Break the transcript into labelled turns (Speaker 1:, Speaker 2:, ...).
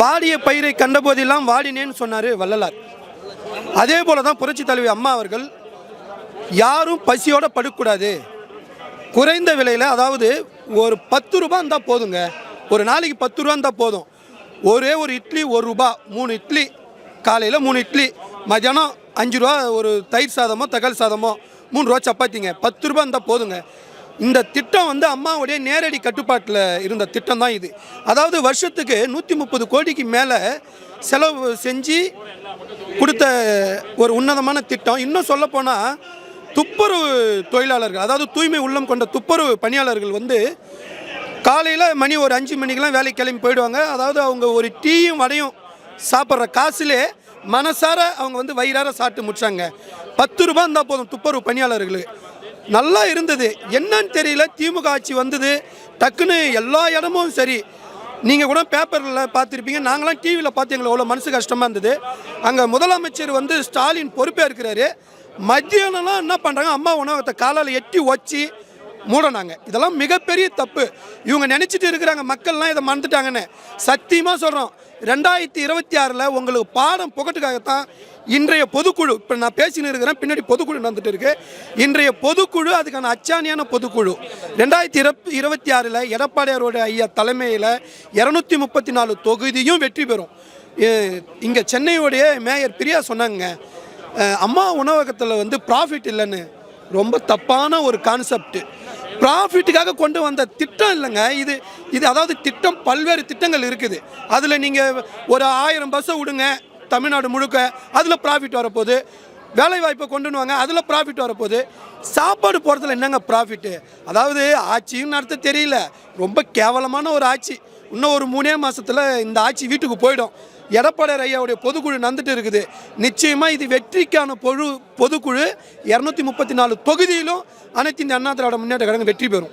Speaker 1: வாடிய பயிரை கண்டபோதெல்லாம் வாடினேன்னு சொன்னார் வள்ளலார். அதே போல தான் புரட்சி தலைவி அம்மா அவர்கள் யாரும் பசியோடு படுக்கக்கூடாது. குறைந்த விலையில் அதாவது ஒரு பத்து ரூபா இருந்தால் போதுங்க. ஒரு நாளைக்கு பத்து ரூபா இருந்தால் போதும். ஒரே ஒரு இட்லி ஒரு ரூபா மூணு இட்லி காலையில் மூணு இட்லி மதியானம் அஞ்சு ரூபா ஒரு தயிர் சாதமோ தக்காளி சாதமோ மூணு ரூபா சப்பாத்திங்க. பத்து ரூபா இருந்தால் போதுங்க. இந்த திட்டம் வந்து அம்மாவுடைய நேரடி கட்டுப்பாட்டில் இருந்த திட்டம் தான் இது. அதாவது வருஷத்துக்கு நூற்றி முப்பது கோடிக்கு மேலே செலவு செஞ்சு கொடுத்த ஒரு உன்னதமான திட்டம். இன்னும் சொல்லப்போனால் துப்புரவு தொழிலாளர்கள் அதாவது தூய்மை உள்ளம் கொண்ட துப்புரவு பணியாளர்கள் வந்து காலையில் மணி ஒரு அஞ்சு மணிக்கெலாம் வேலைக்கு கிளம்பி போயிடுவாங்க. அதாவது அவங்க ஒரு டீயும் வடையும் சாப்பிட்ற காசுலே மனசார அவங்க வந்து வயிறார சாப்பிட்டு முடிச்சாங்க. பத்து ரூபா இருந்தால் போதும் துப்புரவு பணியாளர்களுக்கு. நல்லா இருந்தது. என்னன்னு தெரியல. திமுக ஆட்சி வந்தது. டக்குன்னு எல்லா இடமும் சரி. நீங்கள் கூட பேப்பரில் பார்த்துருப்பீங்க. நாங்களாம் டிவியில் பார்த்து எங்களுக்கு அவ்வளோ மனசு கஷ்டமாக இருந்தது. அங்கே முதலமைச்சர் வந்து ஸ்டாலின் பொறுப்பே இருக்கிறாரு. மத்தியானம்லாம் என்ன பண்ணுறாங்க அம்மா உணவகத்தை காலால் எட்டி வச்சு மூடனாங்க. இதெல்லாம் மிகப்பெரிய தப்பு. இவங்க நினச்சிட்டு இருக்கிறாங்க. மக்கள்லாம் இதை மறந்துட்டாங்கன்னு. சத்தியமாக சொல்கிறோம் ரெண்டாயிரத்தி இருபத்தி ஆறில் உங்களுக்கு பாடம் புகட்டுக்காகத்தான் இன்றைய பொதுக்குழு இப்போ நான் பேசின்னு இருக்கிறேன் பின்னாடி பொதுக்குழு நடந்துட்டு இருக்கு. இன்றைய பொதுக்குழு அதுக்கான அச்சாணியான பொதுக்குழு. ரெண்டாயிரத்தி இருபத்தி இருபத்தி ஆறில் எடப்பாடியாரோட ஐயா தலைமையில் இரநூத்தி முப்பத்தி நாலு தொகுதியும் வெற்றி பெறும். இங்கே சென்னையோடைய மேயர் பிரியா சொன்னாங்க அம்மா உணவகத்தில் வந்து ப்ராஃபிட் இல்லைன்னு. ரொம்ப தப்பான ஒரு கான்செப்ட் ப்ராஃபிட்டுக்காக கொண்டு வந்த திட்டம் இல்லைங்க இது இது அதாவது திட்டம் பல்வேறு திட்டங்கள் இருக்குது. அதில் நீங்கள் ஒரு ஆயிரம் பஸ்ஸை விடுங்க தமிழ்நாடு முழுக்க அதில் ப்ராஃபிட் வரப்போகுது. வேலை வாய்ப்பை வாங்க அதில் ப்ராஃபிட் வரப்போகுது. சாப்பாடு போகிறதுல என்னங்க ப்ராஃபிட்டு அதாவது ஆட்சியும் நடத்த தெரியல. ரொம்ப கேவலமான ஒரு ஆட்சி. இன்னும் ஒரு மூணே மாதத்தில் இந்த ஆட்சி வீட்டுக்கு போயிடும். எடப்பாடியார் ஐயாவுடைய பொதுக்குழு நடந்துட்டு இருக்குது. நிச்சயமாக இது வெற்றிக்கான பொழு பொதுக்குழு. இரநூத்தி முப்பத்தி நாலு தொகுதியிலும் அனைத்து இந்த அண்ணா திராவிட முன்னேற்ற கழகம் வெற்றி பெறும்.